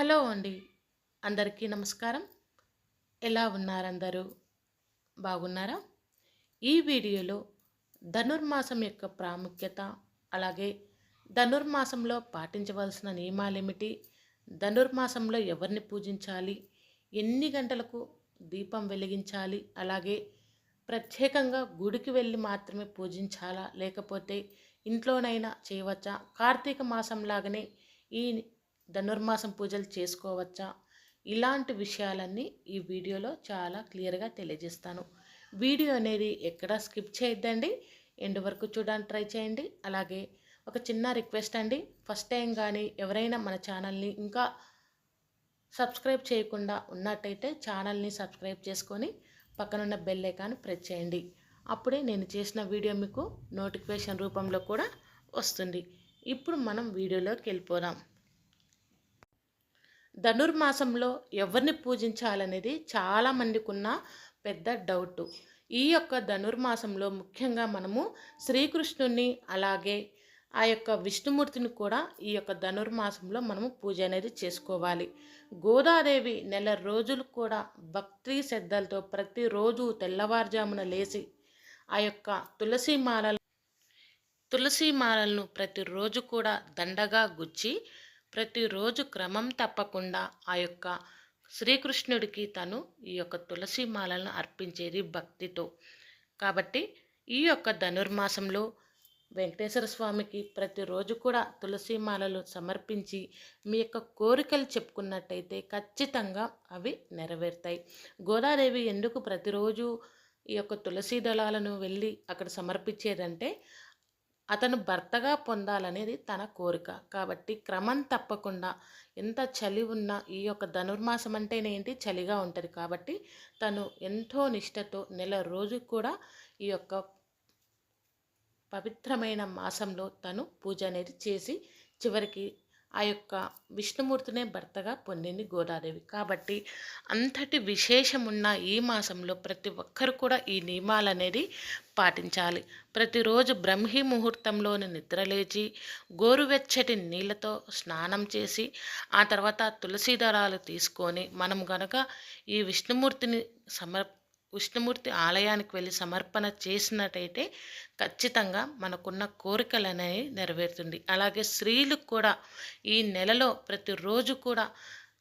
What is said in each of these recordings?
Hello అండి. అందరికీ నమస్కారం. ఎలా ఉన్నారందరూ? బాగున్నారా? ఈ వీడియోలో ధనుర్మాసం యొక్క ప్రాముఖ్యత అలాగే ధనుర్మాసంలో పాటించవలసిన నియమాలేమిటి? ధనుర్మాసంలో ఎవరిని పూజించాలి? ఎన్ని గంటలకు దీపం వెలిగించాలి? అలాగే ప్రత్యేకంగా గుడికి వెళ్ళి మాత్రమే పూజించాలా? లేకపోతే ఇంట్లోనైనా చేయవచ్చా? కార్తీక మాసం లాగానే ఈ ధనుర్మాసం పూజలు చేసుకోవచ్చా? ఇలాంటి విషయాలన్నీ ఈ వీడియోలో చాలా క్లియర్గా తెలియజేస్తాను. వీడియో అనేది ఎక్కడ స్కిప్ చేయొద్దండి. ఎండ్ వరకు చూడడానికి ట్రై చేయండి. అలాగే ఒక చిన్న రిక్వెస్ట్ అండి. ఫస్ట్ టైం కానీ ఎవరైనా మన ఛానల్ని ఇంకా సబ్స్క్రైబ్ చేయకుండా ఉన్నట్టయితే ఛానల్ని సబ్స్క్రైబ్ చేసుకొని పక్కనున్న బెల్ ఐకాన్ ప్రెస్ చేయండి. అప్పుడే నేను చేసిన వీడియో మీకు నోటిఫికేషన్ రూపంలో కూడా వస్తుంది. ఇప్పుడు మనం వీడియోలోకి వెళ్ళిపోదాం. ధనుర్మాసంలో ఎవరిని పూజించాలనేది చాలామందికి ఉన్న పెద్ద డౌట్. ఈ యొక్క ధనుర్మాసంలో ముఖ్యంగా మనము శ్రీకృష్ణుని అలాగే ఆ యొక్క విష్ణుమూర్తిని కూడా ఈ యొక్క ధనుర్మాసంలో మనము పూజ అనేది చేసుకోవాలి. గోదాదేవి నెల రోజులు కూడా భక్తి శ్రద్ధలతో ప్రతిరోజు తెల్లవారుజామున లేచి ఆ యొక్క తులసి మాలలు తులసి మాలలను ప్రతిరోజు కూడా దండగా గుచ్చి ప్రతిరోజు క్రమం తప్పకుండా ఆ యొక్క శ్రీకృష్ణుడికి తను ఈ యొక్క తులసి మాలను అర్పించేది భక్తితో. కాబట్టి ఈ యొక్క ధనుర్మాసంలో వెంకటేశ్వర స్వామికి ప్రతిరోజు కూడా తులసి మాలలు సమర్పించి మీ యొక్క కోరికలు చెప్పుకున్నట్టయితే ఖచ్చితంగా అవి నెరవేరుతాయి. గోదాదేవి ఎందుకు ప్రతిరోజు ఈ యొక్క తులసి దళాలను వెళ్ళి అక్కడ సమర్పించేదంటే అతను భర్తగా పొందాలనేది తన కోరిక. కాబట్టి క్రమం తప్పకుండా ఎంత చలి ఉన్నా ఈ యొక్క ధనుర్మాసం అంటేనే ఏంటి? చలిగా ఉంటుంది. కాబట్టి తను ఎంతో నిష్టతో నెల రోజు కూడా ఈ యొక్క పవిత్రమైన మాసంలో తను పూజ అనేది చేసి చివరికి ఆ యొక్క విష్ణుమూర్తినే భర్తగా పొందింది గోదాదేవి. కాబట్టి అంతటి విశేషమున్న ఈ మాసంలో ప్రతి ఒక్కరు కూడా ఈ నియమాలు అనేది పాటించాలి. ప్రతిరోజు బ్రహ్మీ ముహూర్తంలోని నిద్రలేచి గోరువెచ్చటి నీళ్ళతో స్నానం చేసి ఆ తర్వాత తులసి దళాలు తీసుకొని మనం గనక ఈ విష్ణుమూర్తిని సమర్ విష్ణుమూర్తి ఆలయానికి వెళ్ళి సమర్పణ చేసినట్టయితే ఖచ్చితంగా మనకున్న కోరికలు అనేవి నెరవేరుతుంది. అలాగే స్త్రీలకు కూడా ఈ నెలలో ప్రతిరోజు కూడా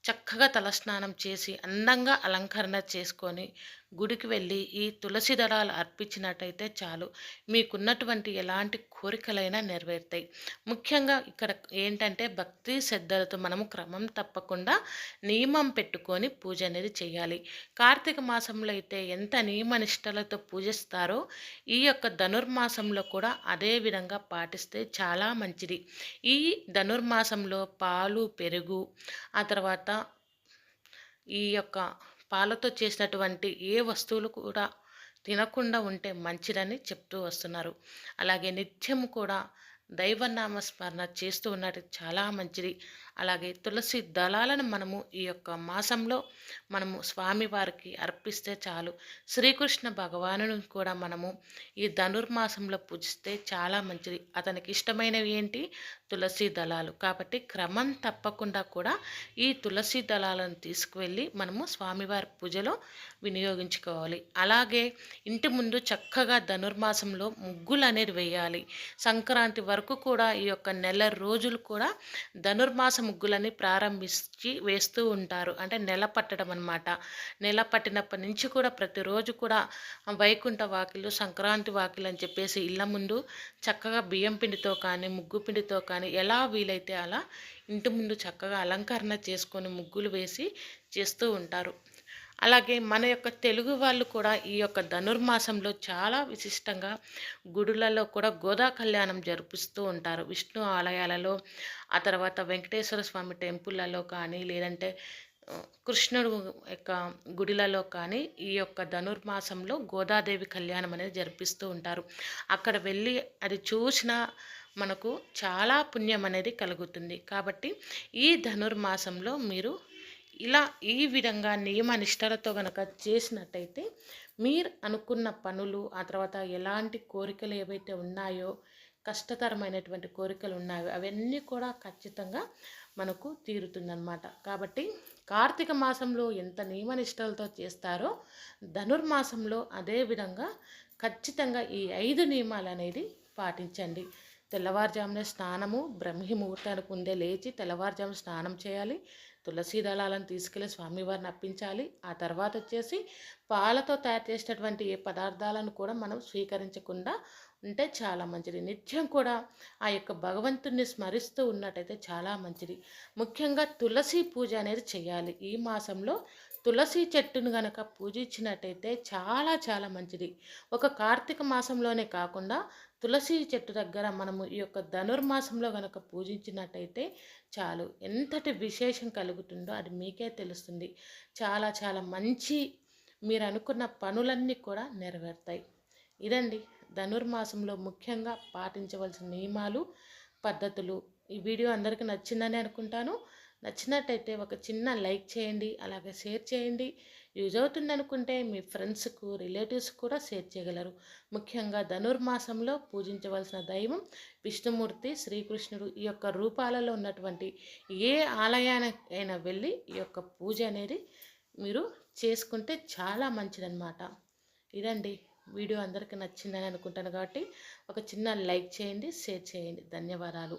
చక్కగా తలస్నానం చేసి అందంగా అలంకరణ చేసుకొని గుడికి వెళ్ళి ఈ తులసి దళాలు అర్పించినట్టయితే చాలు. మీకున్నటువంటి ఎలాంటి కోరికలైనా నెరవేరుతాయి. ముఖ్యంగా ఇక్కడ ఏంటంటే భక్తి శ్రద్ధలతో మనము క్రమం తప్పకుండా నియమం పెట్టుకొని పూజ అనేది చేయాలి. కార్తీక మాసంలో అయితే ఎంత నియమ నిష్టలతో పూజిస్తారో ఈ యొక్క ధనుర్మాసంలో కూడా అదే విధంగా పాటిస్తే చాలా మంచిది. ఈ ధనుర్మాసంలో పాలు పెరుగు ఆ తర్వాత ఈ యొక్క పాలతో చేసినటువంటి ఏ వస్తువులు కూడా తినకుండా ఉంటే మంచిదని చెప్తూ వస్తున్నారు. అలాగే నిత్యం కూడా దైవనామస్మరణ చేస్తూ ఉన్నట్టు చాలా మంచిది. అలాగే తులసి దళాలను మనము ఈ యొక్క మాసంలో మనము స్వామివారికి అర్పిస్తే చాలు. శ్రీకృష్ణ భగవాను కూడా మనము ఈ ధనుర్మాసంలో పూజిస్తే చాలా మంచిది. అతనికి ఇష్టమైనవి ఏంటి? తులసి దళాలు. కాబట్టి క్రమం తప్పకుండా కూడా ఈ తులసి దళాలను తీసుకువెళ్ళి మనము స్వామివారి పూజలో వినియోగించుకోవాలి. అలాగే ఇంటి ముందు చక్కగా ధనుర్మాసంలో ముగ్గులు అనేది వేయాలి. సంక్రాంతి వరకు కూడా ఈ యొక్క నెల రోజులు కూడా ధనుర్మాసం ముగ్గులని ప్రారంభించి వేస్తూ ఉంటారు. అంటే నెల పట్టడం అనమాట నెల పట్టినప్పటి నుంచి కూడా ప్రతిరోజు కూడా వైకుంఠ వాకిలు సంక్రాంతి వాకిలు అని చెప్పేసి ఇళ్ళ ముందు చక్కగా బియ్యం పిండితో కానీ ముగ్గు పిండితో కానీ ఎలా వీలైతే అలా ఇంటి ముందు చక్కగా అలంకరణ చేసుకొని ముగ్గులు వేసి చేస్తూ ఉంటారు. అలాగే మన యొక్క తెలుగు వాళ్ళు కూడా ఈ యొక్క ధనుర్మాసంలో చాలా విశిష్టంగా గుడులలో కూడా గోదా కళ్యాణం జరిపిస్తూ ఉంటారు. విష్ణు ఆలయాలలో ఆ తర్వాత వెంకటేశ్వర స్వామి టెంపుల్లలో కానీ లేదంటే కృష్ణుడు యొక్క గుడిలలో కానీ ఈ యొక్క ధనుర్మాసంలో గోదాదేవి కళ్యాణం అనేది జరిపిస్తూ ఉంటారు. అక్కడ వెళ్ళి అది చూసిన మనకు చాలా పుణ్యం అనేది కలుగుతుంది. కాబట్టి ఈ ధనుర్మాసంలో మీరు ఇలా ఈ విధంగా నియమ నిష్టలతో కనుక చేసినట్టయితే మీరు అనుకున్న పనులు ఆ తర్వాత ఎలాంటి కోరికలు ఏవైతే ఉన్నాయో కష్టతరమైనటువంటి కోరికలు ఉన్నాయో అవన్నీ కూడా ఖచ్చితంగా మనకు తీరుతుందన్నమాట. కాబట్టి కార్తీక మాసంలో ఎంత నియమనిష్టలతో చేస్తారో ధనుర్మాసంలో అదే విధంగా ఖచ్చితంగా ఈ ఐదు నియమాలు అనేది పాటించండి. తెల్లవారుజామున స్నానము బ్రహ్మి ముహూర్తానికి ముందే లేచి తెల్లవారుజాము స్నానం చేయాలి. తులసి దళాలను తీసుకెళ్ళి స్వామివారిని అప్పించాలి. ఆ తర్వాత వచ్చేసి పాలతో తయారు చేసినటువంటి ఏ పదార్థాలను కూడా మనం స్వీకరించకుండా ఉంటే చాలా మంచిది. నిత్యం కూడా ఆ యొక్క భగవంతుణ్ణి స్మరిస్తూ ఉన్నట్టయితే చాలా మంచిది. ముఖ్యంగా తులసి పూజ అనేది చేయాలి. ఈ మాసంలో తులసి చెట్టును గనక పూజించినట్టయితే చాలా చాలా మంచిది. ఒక కార్తీక మాసంలోనే కాకుండా తులసి చెట్టు దగ్గర మనము ఈ యొక్క ధనుర్మాసంలో గనక పూజించినట్టయితే చాలు. ఎంతటి విశేషం కలుగుతుందో అది మీకే తెలుస్తుంది. చాలా చాలా మంచి మీరు అనుకున్న పనులన్నీ కూడా నెరవేరుతాయి. ఇదండి ధనుర్మాసంలో ముఖ్యంగా పాటించవలసిన నియమాలు పద్ధతులు. ఈ వీడియో అందరికీ నచ్చిందని అనుకుంటాను. నచ్చినట్టయితే ఒక చిన్న లైక్ చేయండి అలాగే షేర్ చేయండి. యూజ్ అవుతుంది అనుకుంటే మీ ఫ్రెండ్స్కు రిలేటివ్స్ కూడా షేర్ చేయగలరు. ముఖ్యంగా ధనుర్మాసంలో పూజించవలసిన దైవం విష్ణుమూర్తి శ్రీకృష్ణుడు. ఈ యొక్క రూపాలలో ఉన్నటువంటి ఏ ఆలయానికైనా వెళ్ళి ఈ యొక్క పూజ అనేది మీరు చేసుకుంటే చాలా మంచిదన్నమాట. ఇదండి. వీడియో అందరికీ నచ్చిందని అనుకుంటాను కాబట్టి ఒక చిన్న లైక్ చేయండి షేర్ చేయండి. ధన్యవాదాలు.